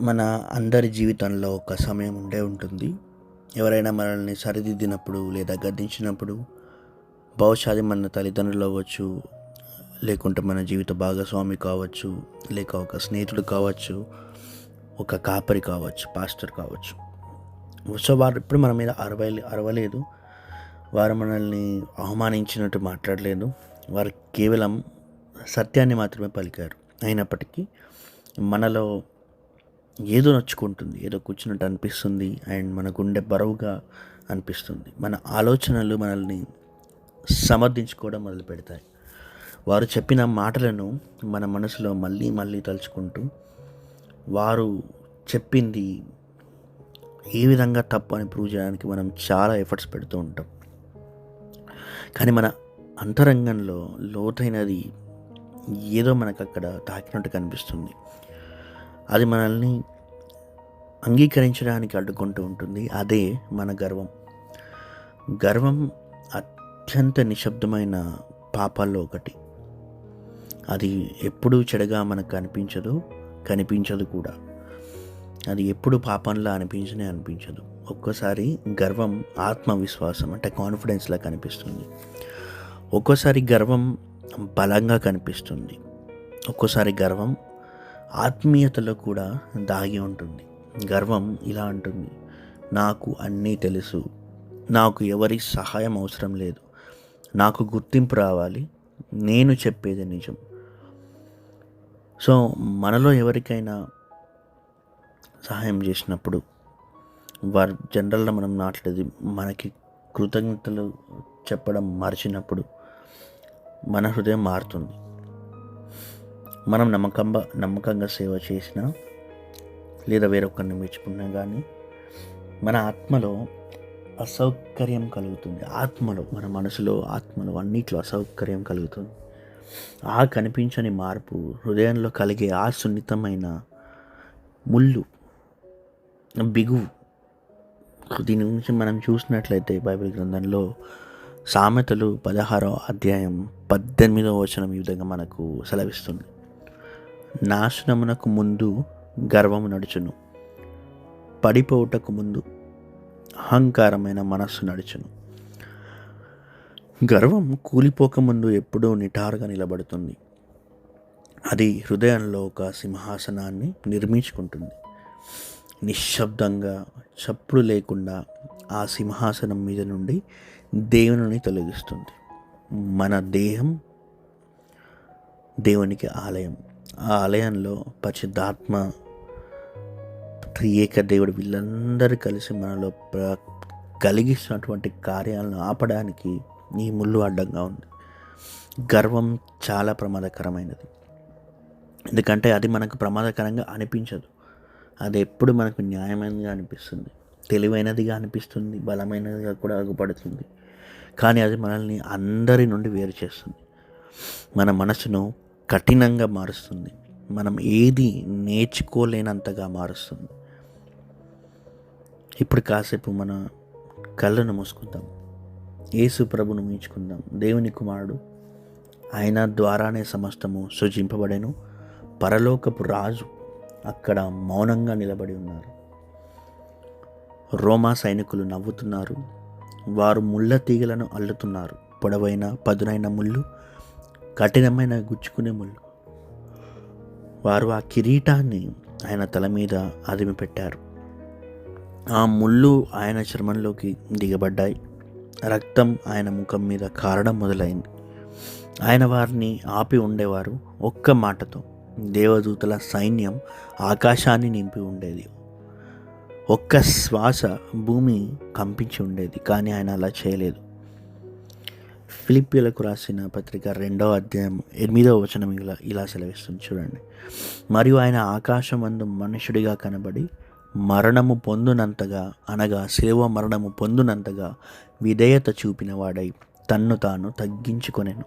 మన అందరి జీవితంలో ఒక సమయం ఉండే ఉంటుంది. ఎవరైనా మనల్ని సరిదిద్దినప్పుడు లేదా గద్దించినప్పుడు బహుశా అది మన తల్లిదండ్రులు అవ్వచ్చు లేకుంటే మన జీవిత భాగస్వామి కావచ్చు లేక ఒక స్నేహితుడు కావచ్చు ఒక కాపరి కావచ్చు పాస్టర్ కావచ్చు. సో వారు ఇప్పుడు మన మీద అరవై అరవలేదు. వారు మనల్ని అవమానించినట్టు మాట్లాడలేదు. వారు కేవలం సత్యాన్ని మాత్రమే పలికారు. అయినప్పటికీ మనలో ఏదో నచ్చుకుంటుంది ఏదో కూర్చున్నట్టు అనిపిస్తుంది. అండ్ మన గుండె బరువుగా అనిపిస్తుంది. మన ఆలోచనలు మనల్ని సమర్థించుకోవడం మొదలు పెడతాయి. వారు చెప్పిన మాటలను మన మనసులో మళ్ళీ మళ్ళీ తలుచుకుంటూ వారు చెప్పింది ఏ విధంగా తప్పు అని ప్రూవ్ చేయడానికి మనం చాలా ఎఫర్ట్స్ పెడుతూ ఉంటాం. కానీ మన అంతరంగంలో లోతైనది ఏదో మనకు అక్కడ తాకినట్టు కనిపిస్తుంది. అది మనల్ని అంగీకరించడానికి అడ్డుకుంటూ ఉంటుంది. అదే మన గర్వం. గర్వం అత్యంత నిశ్శబ్దమైన పాపాల్లో ఒకటి. అది ఎప్పుడూ చెడగా మనకు కనిపించదు కనిపించదు కూడా. అది ఎప్పుడు పాపంలా అనిపించనే అనిపించదు. ఒక్కోసారి గర్వం ఆత్మవిశ్వాసం అంటే కాన్ఫిడెన్స్లా కనిపిస్తుంది. ఒక్కోసారి గర్వం బలంగా కనిపిస్తుంది. ఒక్కోసారి గర్వం ఆత్మీయతలో కూడా దాగి ఉంటుంది. గర్వం ఇలా అంటుంది. నాకు అన్నీ తెలుసు. నాకు ఎవరి సహాయం అవసరం లేదు. నాకు గుర్తింపు రావాలి. నేను చెప్పేది నిజం. సో మనలో ఎవరికైనా సహాయం చేసినప్పుడు వారు జనరల్గా మనం నాట్లేదు మనకి కృతజ్ఞతలు చెప్పడం మర్చినప్పుడు మన హృదయం మారుతుంది. మనం నమ్మకంగా నమ్మకంగా సేవ చేసినా లేదా వేరొకరిని మెచ్చుకున్నా కానీ మన ఆత్మలో అసౌకర్యం కలుగుతుంది. ఆత్మలో మన మనసులో ఆత్మలో అన్నిట్లో అసౌకర్యం కలుగుతుంది. ఆ కనిపించని మార్పు హృదయంలో కలిగే ఆ సున్నితమైన ముళ్ళు బిగువు దీని గురించి మనం చూసినట్లయితే బైబిల్ గ్రంథంలో సామెతలు పదహారో అధ్యాయం పద్దెనిమిదో వచనం ఈ విధంగా మనకు సెలవిస్తుంది. నాశనమునకు ముందు గర్వము నడుచును. పడిపోవుటకు ముందు అహంకారమైన మనస్సు నడుచును. గర్వం కూలిపోకముందు ఎప్పుడూ నిటారుగా నిలబడుతుంది. అది హృదయంలో ఒక సింహాసనాన్ని నిర్మించుకుంటుంది. నిశ్శబ్దంగా చప్పుడు లేకుండా ఆ సింహాసనం మీద నుండి దేవుని తొలగిస్తుంది. మన దేహం దేవునికి ఆలయం. ఆ ఆలయంలో పరిశుద్ధాత్మ త్రియేక దేవుడు వీళ్ళందరూ కలిసి మనలో ప్ర కలిగిస్తున్నటువంటి కార్యాలను ఆపడానికి ఈ ముళ్ళు అడ్డంగా ఉంది. గర్వం చాలా ప్రమాదకరమైనది. ఎందుకంటే అది మనకు ప్రమాదకరంగా అనిపించదు. అది ఎప్పుడు మనకు న్యాయమైనదిగా అనిపిస్తుంది. తెలివైనదిగా అనిపిస్తుంది. బలమైనదిగా కూడా అగుపడుతుంది. కానీ అది మనల్ని అందరి నుండి వేరు చేస్తుంది. మన మనసును కఠినంగా మారుస్తుంది. మనం ఏది నేర్చుకోలేనంతగా మారుస్తుంది. ఇప్పుడు కాసేపు మన కళ్ళను మూసుకుందాం. యేసు ప్రభును మించుకుందాం దేవుని కుమారుడు ఆయన ద్వారానే సమస్తము సృజింపబడెను. పరలోకపు రాజు అక్కడ మౌనంగా నిలబడి ఉన్నారు. రోమా సైనికులు నవ్వుతున్నారు. వారు ముళ్ళ తీగలను అల్లుతున్నారు. పొడవైన పదునైన ముళ్ళు కఠినమైన గుచ్చుకునే ముళ్ళు. వారు ఆ కిరీటాన్ని ఆయన తల మీద అదిమి పెట్టారు. ఆ ముళ్ళు ఆయన చర్మంలోకి దిగబడ్డాయి. రక్తం ఆయన ముఖం మీద కారడం మొదలైంది. ఆయన వారిని ఆపి ఉండేవారు ఒక్క మాటతో. దేవదూతల సైన్యం ఆకాశాన్ని నింపి ఉండేది. ఒక్క శ్వాస భూమి కంపించి ఉండేది కానీ ఆయన అలా చేయలేదు. ఫిలిపియలకు రాసిన పత్రిక రెండవ అధ్యాయం ఎనిమిదవ వచనం ఇలా ఇలా సెలవిస్తుంది చూడండి. మరియు ఆయన ఆకాశమందు మనుషుడిగా కనబడి మరణము పొందునంతగా అనగా సేవ మరణము పొందునంతగా విధేయత చూపిన వాడై తన్ను తాను తగ్గించుకొనెను.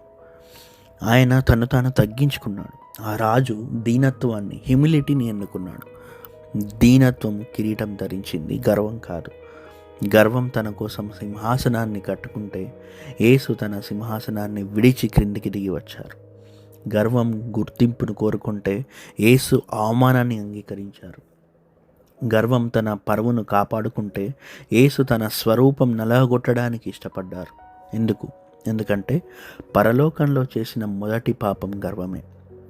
ఆయన తను తాను తగ్గించుకున్నాడు. ఆ రాజు దీనత్వాన్ని హ్యూమిలిటీని ఎన్నుకున్నాడు. దీనత్వం కిరీటం ధరించింది గర్వం కాదు. గర్వం తన కోసం సింహాసనాన్ని కట్టుకుంటే యేసు తన సింహాసనాన్ని విడిచి క్రిందికి దిగి వచ్చారు. గర్వం గుర్తింపును కోరుకుంటే యేసు అవమానాన్ని అంగీకరించారు. గర్వం తన పరువును కాపాడుకుంటే యేసు తన స్వరూపం నలగొట్టడానికి ఇష్టపడ్డారు. ఎందుకు? ఎందుకంటే పరలోకంలో చేసిన మొదటి పాపం గర్వమే.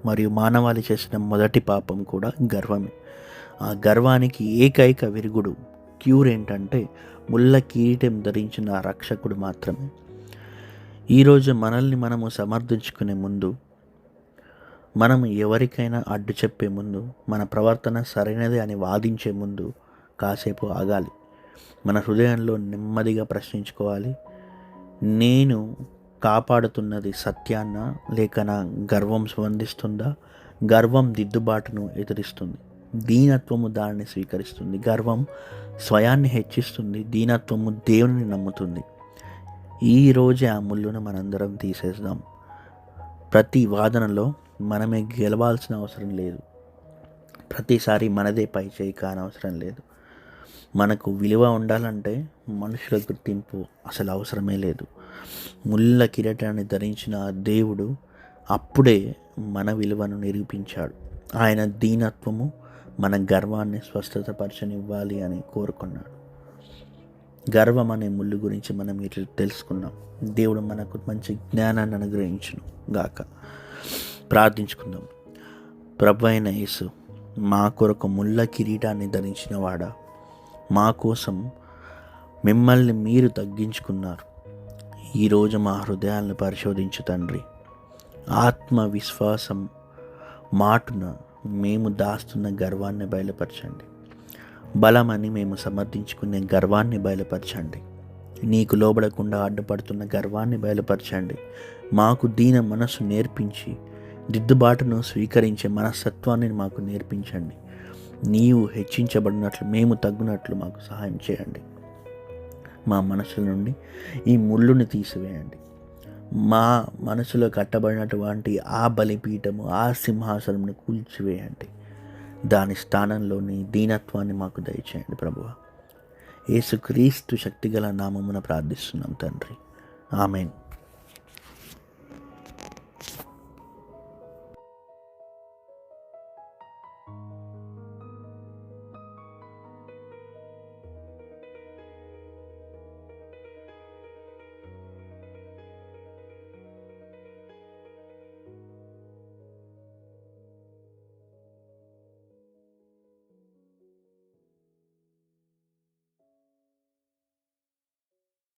మరియు మానవాళి చేసిన మొదటి పాపం కూడా గర్వమే. ఆ గర్వానికి ఏకైక విరుగుడు క్యూర్ ఏంటంటే ముళ్ళ కిరీటం ధరించిన రక్షకుడు మాత్రమే. ఈరోజు మనల్ని మనము సమర్థించుకునే ముందు మనం ఎవరికైనా అడ్డు చెప్పే ముందు మన ప్రవర్తన సరైనది అని వాదించే ముందు కాసేపు ఆగాలి. మన హృదయంలో నెమ్మదిగా ప్రశ్నించుకోవాలి నేను కాపాడుతున్నది సత్యాన్న లేక నా గర్వం స్పందిస్తుందా? గర్వం దిద్దుబాటును ఎదురిస్తుంది. దీనత్వము దానిని స్వీకరిస్తుంది. గర్వం స్వయాన్ని హెచ్చిస్తుంది. దీనత్వము దేవుని నమ్ముతుంది. ఈరోజే ఆ ముళ్ళును మనందరం తీసేద్దాం. ప్రతి వాదనలో మనమే గెలవాల్సిన అవసరం లేదు. ప్రతిసారి మనదే పై చేయి కానవసరం లేదు. మనకు విలువ ఉండాలంటే మనుషుల గుర్తింపు అసలు అవసరమే లేదు. ముళ్ళ కిరీటాన్ని ధరించిన ఆ దేవుడు అప్పుడే మన విలువను నిరూపించాడు. ఆయన దీనత్వము మన గర్వాన్ని స్వస్థతపరచనివ్వాలి అని కోరుకున్నాడు. గర్వం అనే ముళ్ళు గురించి మనం ఇట్లా తెలుసుకున్నాం. దేవుడు మనకు మంచి జ్ఞానాన్ని అనుగ్రహించును గాక. ప్రార్థించుకుందాం. ప్రభు అయిన యేసు మా కొరకు ముళ్ళ కిరీటాన్ని ధరించిన వాడా మా కోసం మిమ్మల్ని మీరు తగ్గించుకున్నారు. ఈరోజు మా హృదయాలను పరిశోధించు తండ్రి. ఆత్మవిశ్వాసం మాటున మేము దాస్తున్న గర్వాన్ని బయలుపరచండి. బలమని మేము సమర్థించుకునే గర్వాన్ని బయలుపరచండి. నీకు లోబడకుండా అడ్డుపడుతున్న గర్వాన్ని బయలుపరచండి. మాకు దీన మనసు నేర్పించి దిద్దుబాటును స్వీకరించే మనస్తత్వాన్ని మాకు నేర్పించండి. నీవు హెచ్చించబడినట్లు మేము తగ్గునట్లు మాకు సహాయం చేయండి. మా మనసు నుండి ఈ ముళ్ళుని తీసివేయండి. మా మనసులో కట్టబడినటువంటి ఆ బలిపీఠము ఆ సింహాసనమును కూల్చివేయండి. దాని స్థానంలోని దీనత్వాన్ని మాకు దయచేయండి ప్రభువ. యేసుక్రీస్తు శక్తిగల నామమున ప్రార్థిస్తున్నాం తండ్రి. ఆమెన్.